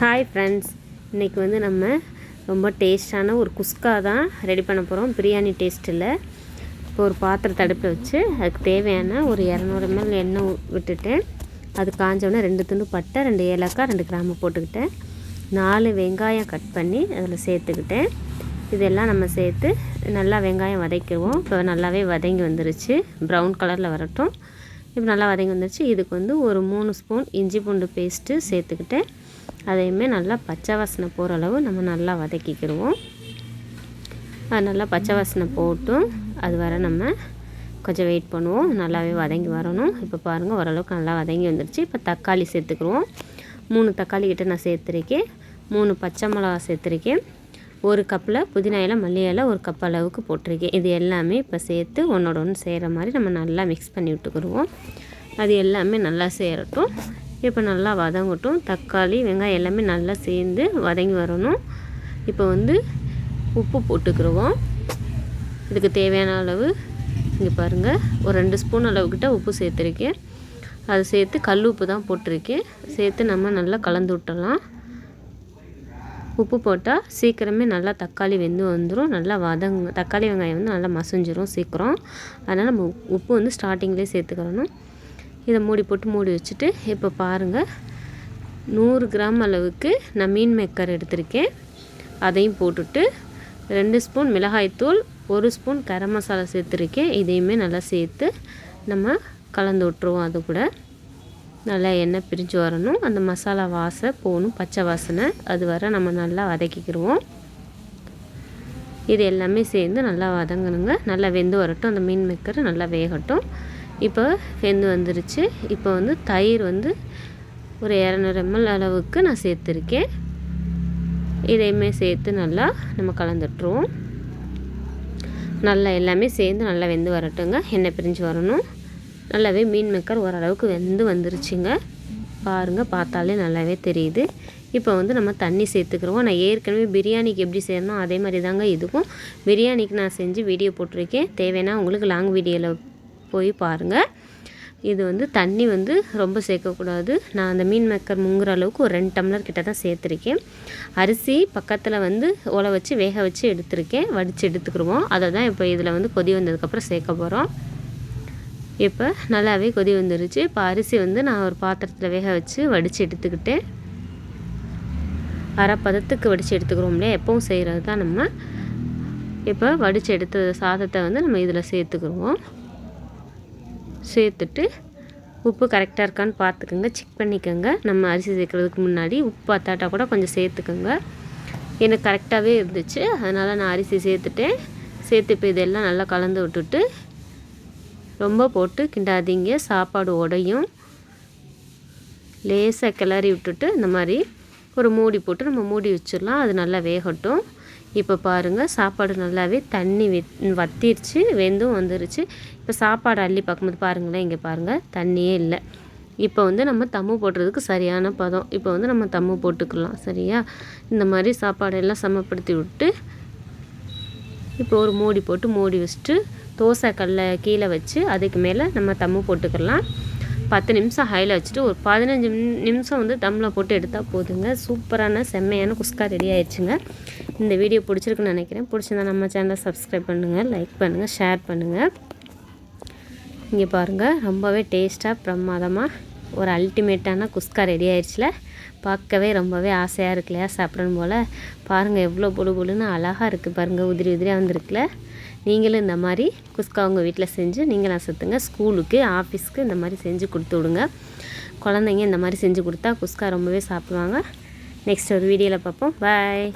Hi friends இன்றைக்கி வந்து நம்ம ரொம்ப டேஸ்டான ஒரு குஸ்கா தான் ரெடி பண்ண போகிறோம் பிரியாணி டேஸ்ட்டில் இப்போ ஒரு பாத்திரத்தை அடுப்பில் வச்சு அதுக்கு தேவையான ஒரு இரநூறு எம்எல் எண்ணெய் விட்டுட்டேன் அது காஞ்சோடனே ரெண்டு துண்டு பட்டை ரெண்டு ஏலக்காய் ரெண்டு கிராம்பு போட்டுக்கிட்டேன். நாலு வெங்காயம் கட் பண்ணி அதில் சேர்த்துக்கிட்டேன். இதெல்லாம் நம்ம சேர்த்து நல்லா வெங்காயம் வதக்கிடுவோம். இப்போ நல்லாவே வதங்கி வந்துருச்சு. ப்ரௌன் கலரில் வரட்டும். இப்போ நல்லா வதங்கி வந்துருச்சு. இதுக்கு வந்து ஒரு மூணு ஸ்பூன் இஞ்சி பூண்டு பேஸ்ட்டு சேர்த்துக்கிட்டேன். அதையுமே நல்லா பச்சை வாசனை போகிற அளவு நம்ம நல்லா வதக்கிக்கிடுவோம். அது நல்லா பச்சை வாசனை போட்டும். அது வர நம்ம கொஞ்சம் வெயிட் பண்ணுவோம். நல்லாவே வதங்கி வரணும். இப்போ பாருங்கள் ஓரளவுக்கு நல்லா வதங்கி வந்துருச்சு. இப்போ தக்காளி சேர்த்துக்குருவோம் மூணு தக்காளி கிட்ட நான் சேர்த்துருக்கேன். மூணு பச்சை மிளகா சேர்த்துருக்கேன். ஒரு கப்பில் புதினா இலை மல்லி இலை ஒரு கப் அளவுக்கு போட்டிருக்கேன். இது எல்லாமே இப்போ சேர்த்து ஒன்றோட ஒன்று செய்கிற மாதிரி நம்ம நல்லா மிக்ஸ் பண்ணி விட்டுக்குருவோம் அது எல்லாமே நல்லா சேரட்டும். இப்போ நல்லா வதங்கட்டும். தக்காளி வெங்காயம் எல்லாமே நல்லா சேர்ந்து வதங்கி வரணும். இப்போ வந்து உப்பு போட்டுக்கிறோம் இதுக்கு தேவையான அளவு இங்கே பாருங்கள் ஒரு ரெண்டு ஸ்பூன் அளவுக்கிட்ட உப்பு சேர்த்துருக்கேன். அதை சேர்த்து கல் உப்பு தான் போட்டிருக்கேன். சேர்த்து நம்ம நல்லா கலந்து விட்டுடலாம். உப்பு போட்டால் சீக்கிரமே நல்லா தக்காளி வெந்து வந்துடும் நல்லா வதங்க தக்காளி வெங்காயம் வந்து நல்லா மசிஞ்சிரும் சீக்கிரம். அதனால் நம்ம உப்பு வந்து ஸ்டார்டிங்லேயே சேர்த்துக்கிறணும் இதை மூடி போட்டு மூடி வச்சுட்டு இப்போ பாருங்கள் நூறு கிராம் அளவுக்கு நான் மீன் மேக்கர் எடுத்திருக்கேன். அதையும் போட்டுட்டு ரெண்டு ஸ்பூன் மிளகாய்த்தூள் ஒரு ஸ்பூன் கரம் மசாலா சேர்த்துருக்கேன். இதையுமே நல்லா சேர்த்து நம்ம கலந்து விட்ருவோம் அது கூட. நல்லா எண்ணெய் பிரிஞ்சு வரணும். அந்த மசாலா வாசை போகணும் பச்சை வாசனை. அது வர நம்ம நல்லா வதக்கிக்கிடுவோம் இது எல்லாமே சேர்ந்து நல்லா வதங்கணுங்க. நல்லா வெந்து வரட்டும். அந்த மீன் மேக்கர் நல்லா வேகட்டும். இப்போ வெந்து வந்துருச்சு. இப்போ வந்து தயிர் வந்து ஒரு இரநூறு எம்எல் அளவுக்கு நான் சேர்த்துருக்கேன். இதையுமே சேர்த்து நல்லா நம்ம கலந்துட்டுருவோம். நல்லா எல்லாமே சேர்ந்து நல்லா வெந்து வரட்டுங்க. எண்ணெய் பிரிஞ்சு வரணும். நல்லாவே மீன் மேக்கர் ஓரளவுக்கு வெந்து வந்துருச்சுங்க. பாருங்கள் பார்த்தாலே நல்லாவே தெரியுது. இப்போ வந்து நம்ம தண்ணி சேர்த்துக்கிறோம். நான் ஏற்கனவே பிரியாணிக்கு எப்படி செய்யணும் அதே மாதிரி தாங்க இதுக்கும் பிரியாணிக்கு நான் செஞ்சு வீடியோ போட்டிருக்கேன். தேவைன்னா உங்களுக்கு லாங் வீடியோவில் போய் பாருங்கள் இது வந்து தண்ணி வந்து ரொம்ப சேர்க்கக்கூடாது. நான் அந்த மீன் மேக்கர் முங்குற அளவுக்கு ஒரு ரெண்டு டம்ளர் கிட்ட தான் சேர்த்துருக்கேன். அரிசி பக்கத்தில் வந்து ஓலை வச்சு வேக வச்சு எடுத்திருக்கேன். வடித்து எடுத்துக்கிடுவோம் அதை தான் இப்போ இதில் வந்து கொதி வந்ததுக்கப்புறம் சேர்க்க போகிறோம் இப்போ நல்லாவே கொதி வந்துருச்சு. இப்போ அரிசி வந்து நான் ஒரு பாத்திரத்தில் வேக வச்சு வடித்து எடுத்துக்கிட்டேன். அரை பதத்துக்கு வடித்து எடுத்துக்கிறோம்லையே எப்பவும் செய்கிறது தான் நம்ம. இப்போ வடித்து எடுத்த சாதத்தை வந்து நம்ம இதில் சேர்த்துக்கிடுவோம் சேர்த்துட்டு உப்பு கரெக்டாக இருக்கான்னு பார்த்துக்கோங்க. செக் பண்ணிக்கோங்க. நம்ம அரிசி சேர்க்குறதுக்கு முன்னாடி உப்பு பார்த்தாட்டா கூட கொஞ்சம் சேர்த்துக்கோங்க. எனக்கு கரெக்டாகவே இருந்துச்சு. அதனால் நான் அரிசி சேர்த்துட்டேன். சேர்த்து இப்போ இதெல்லாம் நல்லா கலந்து விட்டுட்டு ரொம்ப போட்டு கிண்டாதீங்க. சாப்பாடு உடையும். லேசாக கிளறி விட்டுட்டு இந்த மாதிரி ஒரு மூடி போட்டு நம்ம மூடி வச்சிடலாம். அது நல்லா வேகட்டும். இப்போ பாருங்கள் சாப்பாடு நல்லாவே தண்ணி வத்திருச்சு வெந்தும் வந்துருச்சு. இப்போ சாப்பாடு அள்ளி பார்க்கும்போது பாருங்களேன் இங்கே பாருங்கள் தண்ணியே இல்லை. இப்போ வந்து நம்ம தம்மு போடுறதுக்கு சரியான பதம். இப்போ வந்து நம்ம தம்மு போட்டுக்கலாம் சரியா? இந்த மாதிரி சாப்பாடெல்லாம் சமப்படுத்தி விட்டு இப்போ ஒரு மூடி போட்டு மூடி வச்சுட்டு தோசை கல்லை கீழே வச்சு அதுக்கு மேலே நம்ம தம்மு போட்டுக்கலாம். பத்து நிமிஷம் ஹையில் வச்சுட்டு ஒரு பதினஞ்சு நிமிஷம் வந்து தம்மில் போட்டு எடுத்தால் போதுங்க. சூப்பரான செம்மையான குஸ்கா ரெடி ஆயிடுச்சுங்க. இந்த வீடியோ பிடிச்சிருக்குன்னு நினைக்கிறேன். பிடிச்சிருந்தா நம்ம சேனலை சப்ஸ்கிரைப் பண்ணுங்கள் லைக் பண்ணுங்கள் ஷேர் பண்ணுங்கள் இங்கே பாருங்கள் ரொம்பவே டேஸ்ட்டாக பிரமாதமாக ஒரு அல்டிமேட்டான குஸ்கா ரெடி ஆயிடுச்சுல. பார்க்கவே ரொம்பவே ஆசையாக இருக்கு இல்லையா சாப்பிடணும் போல். பாருங்கள் எவ்வளோ பொழு பொழுன்னு அழகாக இருக்குது பாருங்கள் உதிரி உதிரியாக வந்துருக்குல. நீங்களும் இந்த மாதிரி குஸ்கா உங்கள் வீட்டில் செஞ்சு நீங்களும் அசத்துங்க. ஸ்கூலுக்கு ஆஃபீஸ்க்கு இந்த மாதிரி செஞ்சு கொடுத்து விடுங்க. குழந்தைங்க இந்த மாதிரி செஞ்சு கொடுத்தா குஸ்கா ரொம்பவே சாப்பிடுவாங்க. நெக்ஸ்ட் ஒரு வீடியோவில் பார்ப்போம் பாய்.